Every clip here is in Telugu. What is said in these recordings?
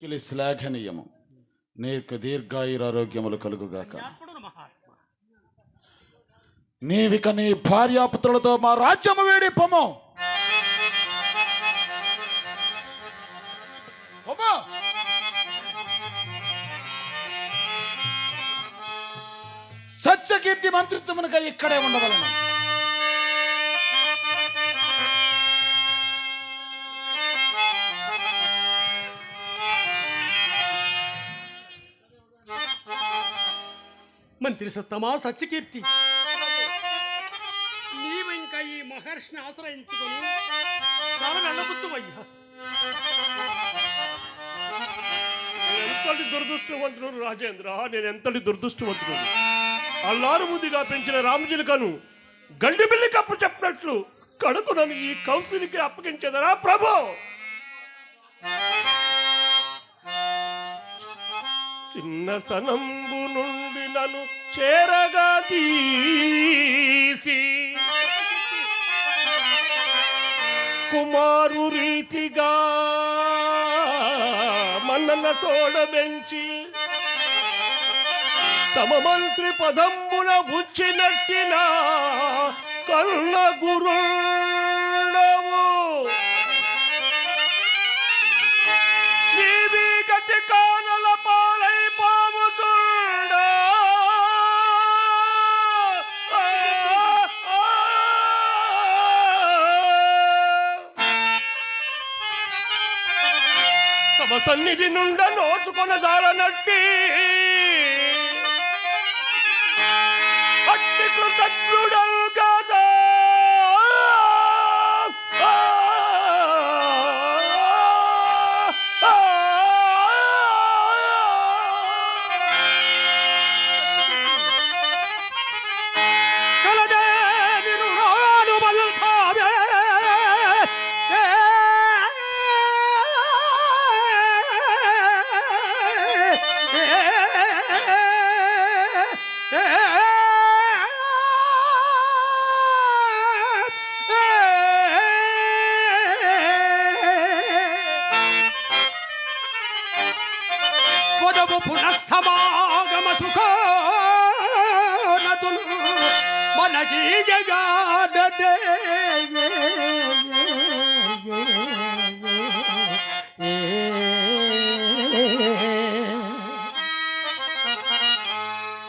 మిక్కిలి శ్లాఘనీయము. నీకు దీర్ఘాయురారోగ్యములు కలుగుగాక. నీవిక నీ భార్యాపుత్రులతో మా రాజ్యము వేడి పొమ్ము పొమ్ము. సత్యకీర్తి మంత్రిత్వమునక ఇక్కడే ఉండవలను. మంత్రి సత్తమా సత్యకీర్తి? నీవు ఇంకా ఈ మహర్షిని ఆశ్రయించుకొని నేను ఎంతటి దురదృష్టవంతుడు రాజేంద్ర? నేను ఎంతటి దురదృష్టవంతుడు అల్లారు ముద్దుగా పెంచిన రామజిలకను గండి బిల్లి కప్పు చెప్పినట్లు కడుకునను ఈ కౌశలికి అప్పగించేదరా ప్రభు? చిన్నతనంబు నుండి నన్ను చేరగా తీసి. కుమారు రీతిగా మన్నన తోడబెంచి తమ మంత్రి పదంబున బుచ్చినట్టిన కళ్ళ గురుండవు తమ సన్నిధి నుండ నోచుకొన జాలనట్టి. అట్టి కృతజ్ఞుడల్ సమాగమ పునఃసమాగమ సుఖో మనకి జగాదే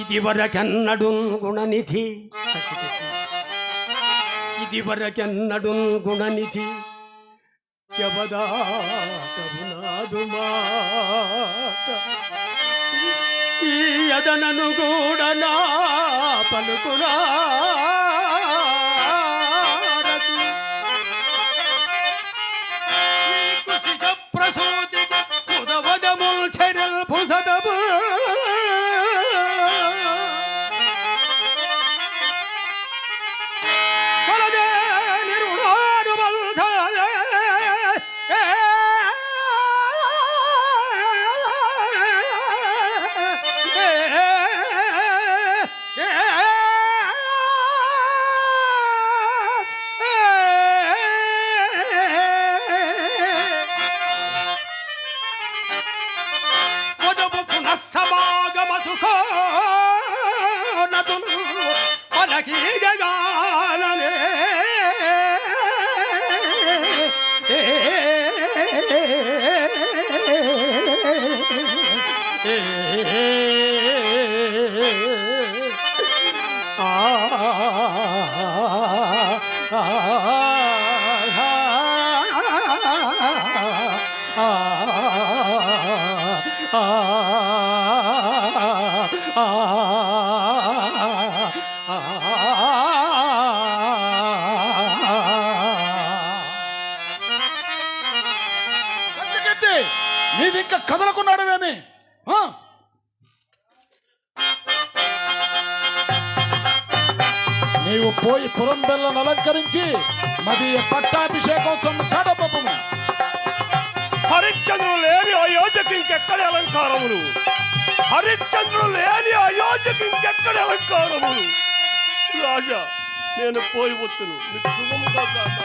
ఇదివరకెన్నడు గుణనిధి. ఇదివరకెన్నడు గుణనిధి. చెబదాటమునాదు మాట ఈ అదనను కూడా నా పలుకురా ప్రసూతి పోయి పురం బెల్లను అలంకరించి మదీయ పట్టాభిషేకోత్సవం చాటపము హరిశ్చంద్రుడు లేని అయోధ్యకి ఇంకెక్కడ అలంకారములు? హరిశ్చంద్రుడు లేని అయోధ్యకి ఇంకెక్కడ అలంకారములు? రాజా నేను పోయి వచ్చును మీకు శుభముగా శుభముగా కాక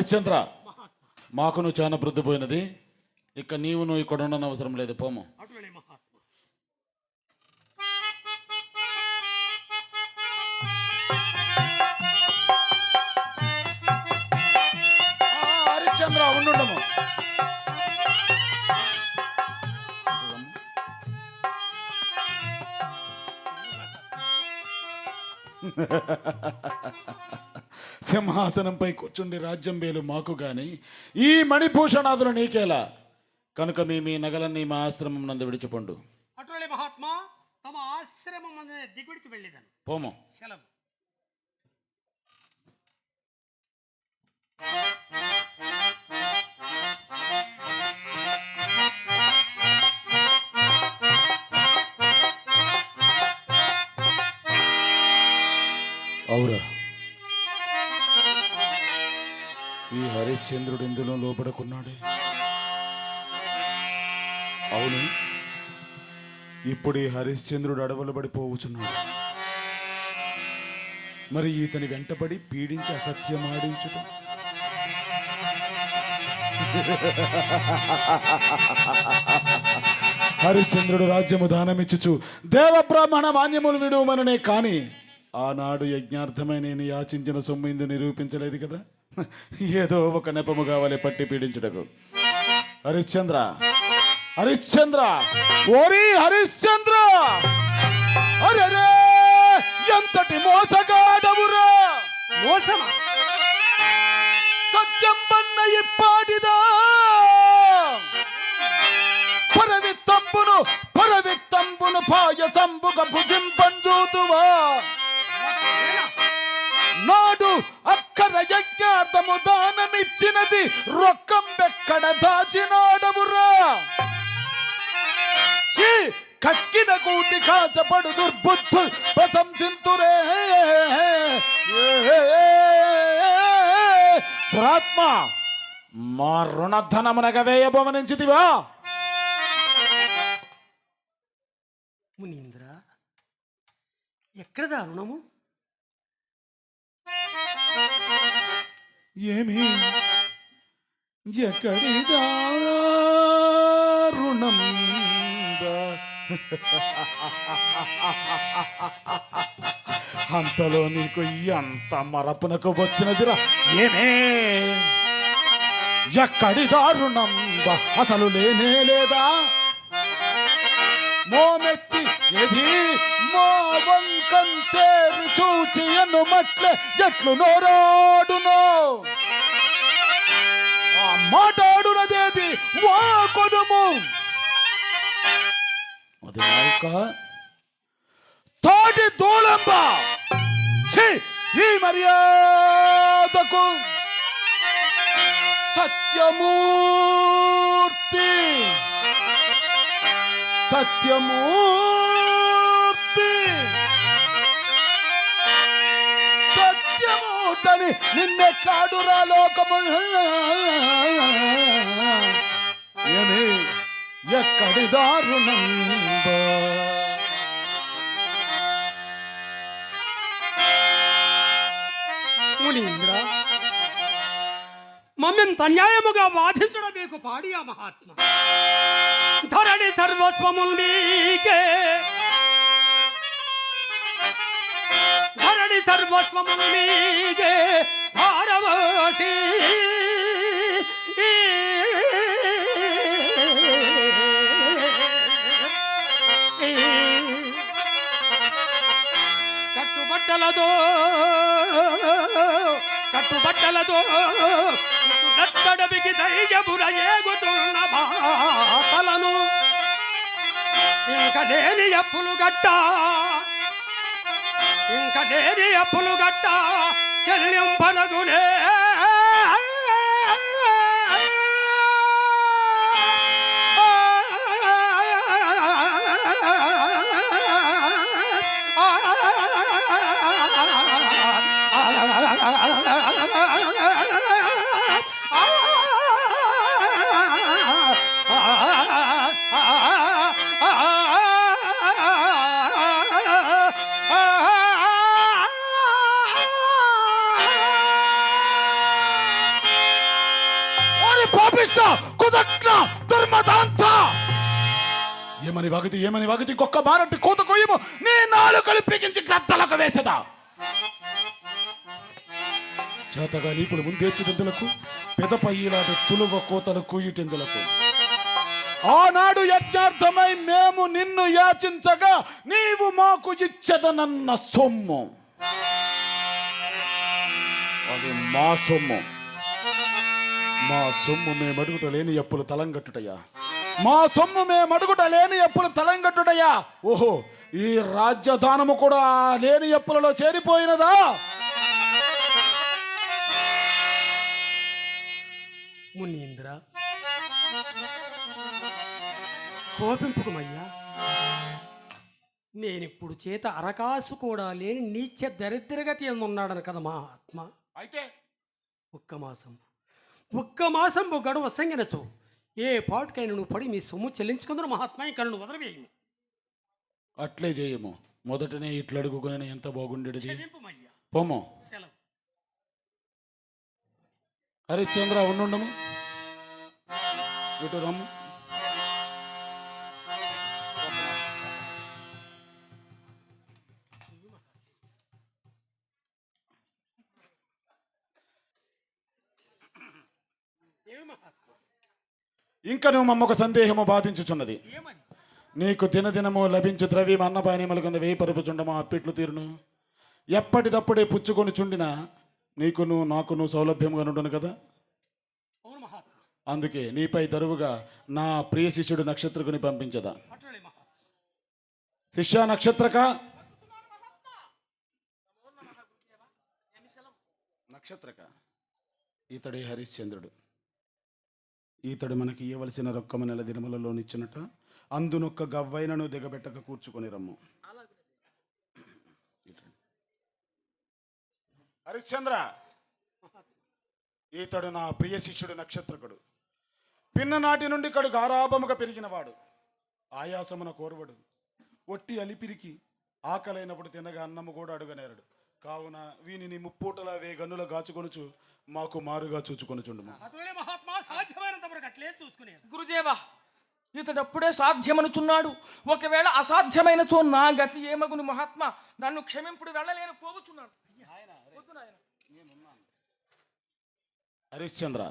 హరిశ్చంద్ర మాకు నువ్వు చాలా వృద్ధిపోయినది ఇక నీవు నువ్వు ఇక్కడ ఉండని అవసరం లేదు పోము Harishchandra ఉండుండము Ha ha ha ha ha ha. సింహాసనంపై కూర్చుండి రాజ్యం వేలు మాకు గాని ఈ మణిభూషణాదులు నీకేలా? కనుక మీ మీ నగలన్నీ మా ఆశ్రమం నందు విడిచిపోండు. అటులనే మహాత్మ తమ ఆశ్రమం దిగుడిచి వెళ్ళేదను. పోము. సెలవు. అవురా. ఈ హరిశ్చంద్రుడు ఇందులో లోపడుకున్నాడే అవును ఇప్పుడు ఈ హరిశ్చంద్రుడు అడవులు పడిపోవచ్చున్నాడు మరి ఇతని వెంటబడి పీడించి అసత్యం ఆడించుట. హరిశ్చంద్రుడు రాజ్యము దానమిచ్చుచు దేవబ్రాహ్మణ మాన్యములు విడువమననే కాని ఆనాడు యజ్ఞార్థమై నేను యాచించిన సొమ్ము ఇందు నిరూపించలేదు కదా? ఏదో ఒక నెపము కావాలి పట్టి పీడించుటకు. హరిశ్చంద్ర హరిశ్చంద్ర ఓరి హరిశ్చంద్ర! అరెరే ఎంతటి మోసగాడవురా మోసమా? సత్యం పన్న ఇప్పాడిదా పరవిత్తంబును పరవిత్తంబును పాయసంబుగ భుజింపంజూతువా? నాడు అక్కర యజ్ఞార్థము దానమిచ్చినది రొక్కం ఎక్కడ దాచినాడవురా ఛీ! కక్కిన కూటి కాసపడు దుర్బుద్ధు ప్రశంసింతురే. దురాత్మ మా రుణధనమునగ వేయబోమనించితివా మునీంద్ర ఎక్కడదా రుణము? ఏమి? ఎక్కడిదా రుణం అంతలో నీకు ఎంత మరపునకు వచ్చినదిరా? ఏమే? ఎక్కడి దారుణం అసలు లేనే లేదా? మోమెత్తి ఎది మా వంకంతేరు చూచి ఎన్ను మట్లే ఎట్లు నోరాడునో. ఆ వా కొడుము అది నాయక. తోటి దూలంబ. ఛీ! ఈ మర్యాదకు. సత్యమూర్తి. సత్యమూర్తి గుడ్డని నిన్నే కాడురా లోకము. ఎక్కడి దారుణం? మునీంద్ర మమ్మెంత అన్యాయముగా వాదించడం మీకు పాడి ఆ మహాత్మ. ధరణి సర్వస్వములు నీకే ధరణి మీదే భారవసి కట్టుబట్టలతో కట్టుబట్టలతో నట్టడవికి ధైర్యముల ఏగుతున్న బాటలను ఇంక లేని అప్పులు కట్ట ఇంక నేరి అప్పులు గట్ట చెల్లింపనగునే? కృతజ్ఞ దుర్మదాంత ఏమని వగతి ఏమని వగతి కుక్క మారంటి కోత కొయ్యము నీ నాలుకలు పీకించి గ్రద్దలకు వేసదా. చేతగా నీకులు ముందేర్చిటెందులకు పెదపై ఇలాంటి తులువ కోతలు కూయిటెందులకు. ఆనాడు యజ్ఞార్థమై మేము నిన్ను యాచించగా నీవు మాకు ఇచ్చదనన్న సొమ్ము. అది మా సొమ్ము. మా సొమ్ము మేము అడుగుట లేని ఎప్పులు తలంగట్టుటయ్యా మా సొమ్ము మేము అడుగుట లేని ఎప్పులు తలంగట్టుటయ్యా ఓహో ఈ రాజ్యదానము కూడా లేని ఎప్పులలో చేరిపోయినదా? మునీంద్ర కోపింపుకమయ్యా. నేనిప్పుడు చేత అరకాసు కూడా లేని నీచ దరిద్రగతి ఉన్నాడను కదా మా ఆత్మ. అయితే ఒక్క మాసం ఒక్క మాసం గడువు వసంగినచో ఏ పాటుకైనా నువ్వు పడి మీ సొమ్ము చెల్లించుకుందరు మహాత్మా ఇంకా నువ్వు వదలవేయము అట్లే చేయము మొదటనే ఇట్లు అడుగుకొని ఎంత బాగుండేది పోము సెలవు. హరిశ్చంద్ర ఉండుండము. ఇటు రమ్ము. ఇంకా నువ్వు మమ్మొక సందేహము బాధించుచున్నది. నీకు దినదినము లభించు ద్రవ్యం అన్నపానీయముల కింద వేయి పరుపుచుండమా అప్పిట్లు తీరును. ఎప్పటిదప్పుడే పుచ్చుకొని చుండిన నీకును నాకును సౌలభ్యంగా ఉండును కదా? అందుకే నీపై దరువుగా నా ప్రియ శిష్యుడు నక్షత్రకుని పంపించదా. శిష్య నక్షత్రక? నక్షత్రక. ఇతడే హరిశ్చంద్రుడు. ఈతడు మనకి ఇవ్వవలసిన రొక్కమ నెల దినములలోనిచ్చినట అందునొక్క గవ్వైనను దిగబెట్టక కూర్చుకొని రమ్ము హరిశ్చంద్ర! ఈతడు నా ప్రియ శిష్యుడు నక్షత్రకుడు. పిన్ననాటి నుండి కడు గారాభముగా పెరిగినవాడు. ఆయాసమున కోరవడు. ఒట్టి అలిపిరికి ఆకలైనప్పుడు తినగా అన్నము కూడా అడుగనేరడు. కావున వీనిని ముప్పూటల వేగన్నుల గాచుకొనుచు మాకు మారుగా చూచుకొనుచుండుము. అటులే మహాత్మా సాధ్యమైనంత వరకు అట్లే చూసుకునేది. గురుదేవా ఇతడు అప్పుడే సాధ్యమనుచున్నాడు. ఒకవేళ అసాధ్యమైన చో నా గతి ఏమగుని మహాత్మ? నన్ను క్షమింపుడు వెళ్ళలేను నాయనా. హరిశ్చంద్ర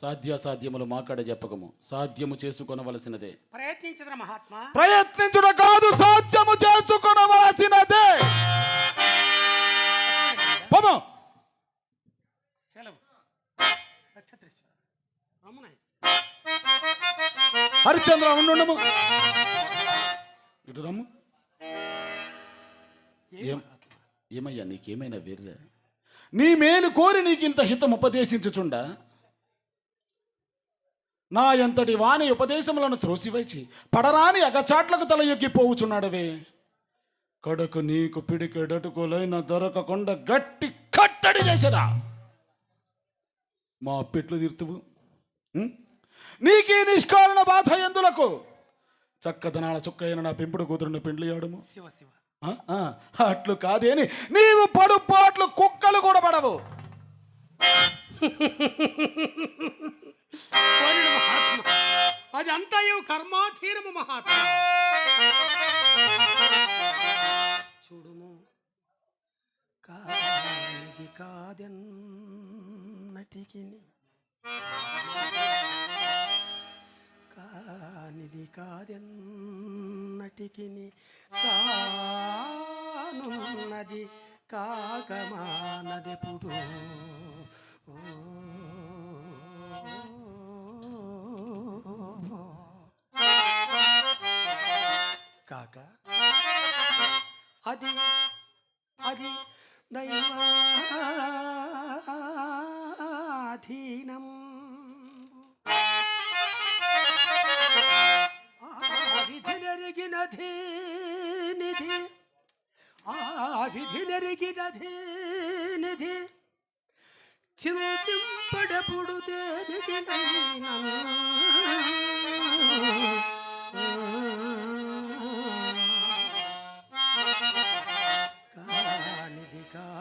సాధ్యాసాధ్యములు మాకాడ చెప్పకము. సాధ్యము చేసుకొనవలసినదే. ప్రయత్నించదర మహాత్మా. ప్రయత్నించుట కాదు సాధ్యము చేసుకొనవలసినదే. పమ. సెలవు. ఉండుండము. ఇటు రమ్ము. ఏం? ఏమయ్యా నీకేమైనా వెర్ర? నీ మేలు కోరి నీకింత హితం ఉపదేశించుచుండా? నా ఎంతటి వాణి ఉపదేశములను త్రోసివైచి పడరాని అగచాట్లకు తల ఎక్కిపోవుచున్నాడవే. కడకు నీకు పిడికెడటుకోలైన దొరకకుండా గట్టి కట్టడి చేసరా మా పెట్లు తీర్తువు? నీకీ నిష్కారణ బాధ ఎందులకు? చక్కదనాల చుక్కైన నా పెంపుడు కూతురుని పెండ్లియాడము అట్లు కాదేని నీవు పడు పాటలు కుక్కలు కూడా పడవు కోరిన మహాత్మా. అది అంతయు కర్మాధీనము మహాత్మా. చూడుము. కానిది కాదెన్నటికి కానిది కాదెన్నటికి కానున్నది కాకమానదెప్పుడు కాక అది అది దైవాధీనం. ఆ విధి నెరిగినది నిధి ఆ విధి నెరిగినది నిధి. చింతింపడపుడు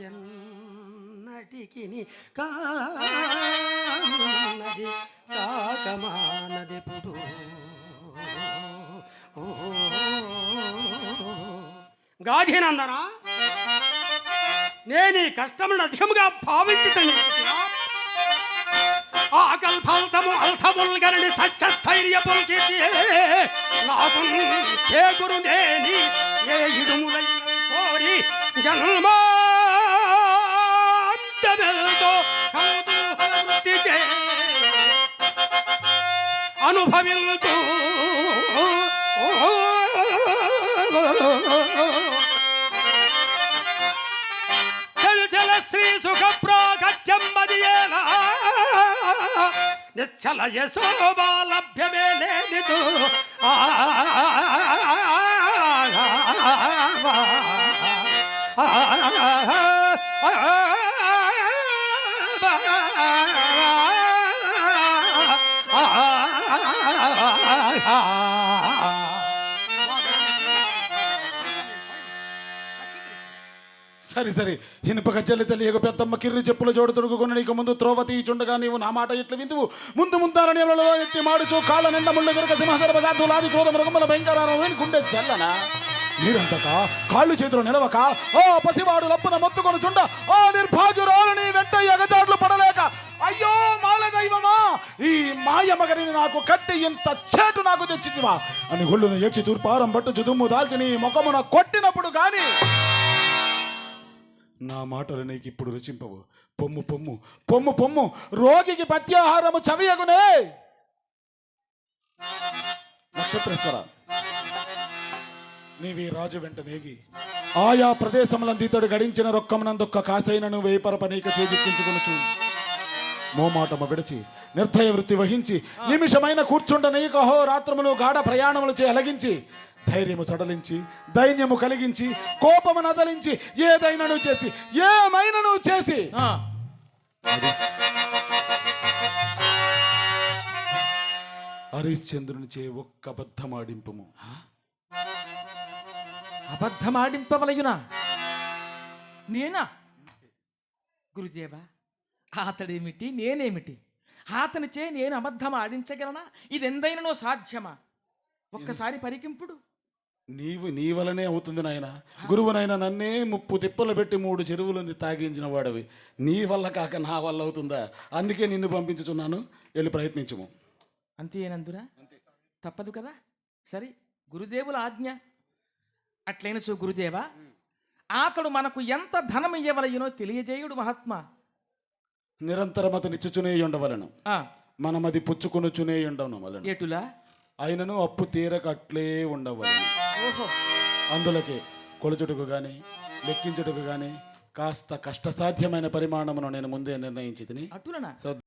దేనికి కానిది కాదన్నటికి కా కాకమానదెప్పుడు గాధినందన? నేను ఈ కష్టములను అధికముగా భావించుతాను ఆకల్పల్తము ఫలితము అల్థముల్గరని సత్యస్థైర్యముల్ కీర్తి. నాకు చేకురు నేని ఏ ఇడుములై కోరి జన్మా జన్మాంతమెల్తో కౌతూహల వృత్తి చే అనుభవిల్తూ చల శ్రీ సుఖ ప్రాగత్యంబదియేలా నిశ్చల యశోబాలభ్యమే లేనిదు సరి సరి. ఇనుప గజ్జలి తెలియక పెద్దమ్మ కిర్రి చెప్పుల జోడు తొడుగుకున్న నీకు ముందు త్రోవ తీయుచుండగా నీవు నా మాట ఎట్లు విందువు? ముందు ముందారని ఎత్తి మాడుచు కాళ్ళ నిండ ముళ్ళ వెనుక సింహసర బజాతులాది క్రోధ మృగముల భయంకరాలను గుండె చల్లనా? నీరంతక కాళ్ళు చేతులు నిలవక ఓ పసివాడు లప్పున మొత్తుకొని చుండ ఓ నిర్భాగ్యురాలు నీ వెంట ఎగచాట్లు పడలేక అయ్యో! మాయమగరిని నాకు కట్టి ఇంత చేటు నాకు తెచ్చిందివా అని గుళ్ళును ఏడ్చి తూర్పారం పట్టు చుదుమ్ము దాల్చి నీ ముఖమున కొట్టినప్పుడు కానీ నా మాటలు నీకు ఇప్పుడు రుచింపవు. పొమ్ము పొమ్ము పొమ్ము పొమ్ము. రోగికి పత్యాహారము చవియగునే. నక్షత్రేశ్వర నీవి రాజు వెంట నేగి ఆయా ప్రదేశములందితడు గడించిన రొక్కమునందొక్క కాసైనను వేపరప నీక చేజిక్కించుకొనుచు. మోమాటము విడిచి నిర్దయ వృత్తి వహించి నిమిషమైన కూర్చుండ నీకు అహోరాత్రములు గాఢ ప్రయాణములు చే అలగించి ధైర్యము సడలించి దైన్యము కలిగించి కోపము నదలించి ఏదైనను చేసి ఏమైనను చేసి. హరిశ్చంద్రుని చే ఒక్క అబద్ధమాడింపుము. అబద్ధమాడింపవలయునా? నేనా? గురుదేవా అతడేమిటి? నేనేమిటి? అతనిచే నేను అబద్ధం ఆడించగలనా? ఇది ఎందైననో సాధ్యమా? ఒక్కసారి పరికింపుడు. నీవు నీ వలనే అవుతుంది నాయన. గురువునైనా నన్నే ముప్పు తిప్పలు పెట్టి మూడు చెరువులని తాగించిన వాడవి. నీ వల్ల కాక నా వల్ల అవుతుందా? అందుకే నిన్ను పంపించుచున్నాను. వెళ్ళి ప్రయత్నించుము. అంతేనందురా తప్పదు కదా? సరే గురుదేవుల ఆజ్ఞ. అట్లైనచో గురుదేవా అతడు మనకు ఎంత ధనం ఇయ్యవలయునో తెలియజేయుడు మహాత్మా. నిరంతరం అతనిచ్చుచునే ఉండవలను. ఆ, మనమది పుచ్చుకొనుచునే ఉండవను వలను. ఎటులా? అయినను అప్పు తీరక అట్లే ఉండవలను అందులకే కొలుచుటకు గాని లెక్కించుటకు గాని కాస్త కష్టసాధ్యమైన పరిమాణమును నేను ముందే నిర్ణయించి తిని